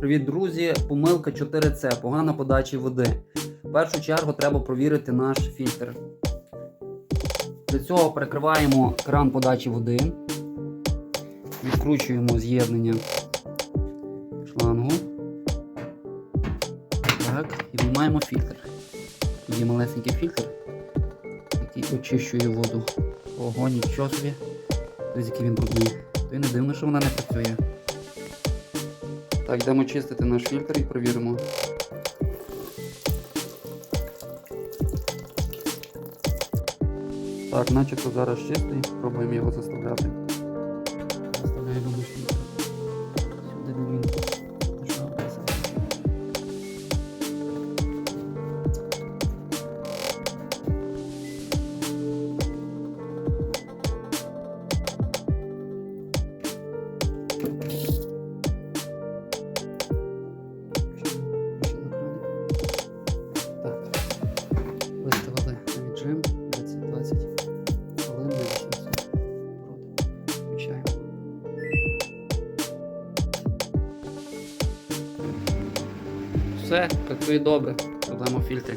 Привіт, друзі! Помилка 4C, погана подача води. В першу чергу треба провірити наш фільтр. Для цього перекриваємо кран подачі води, відкручуємо з'єднання шлангу. Так, і виймаємо фільтр. Є малесенький фільтр, який очищує воду. Ого, нічого собі. Ось який він брудний. То й не дивно, що вона не працює. Так, йдемо чистити наш фільтр і перевіримо. Так, начебто зараз чистий, пробуємо його заставляти. Заставляємо наш фільтр. Сюди де він лишався. Так, Все, працює добре. Проблема в фільтрі.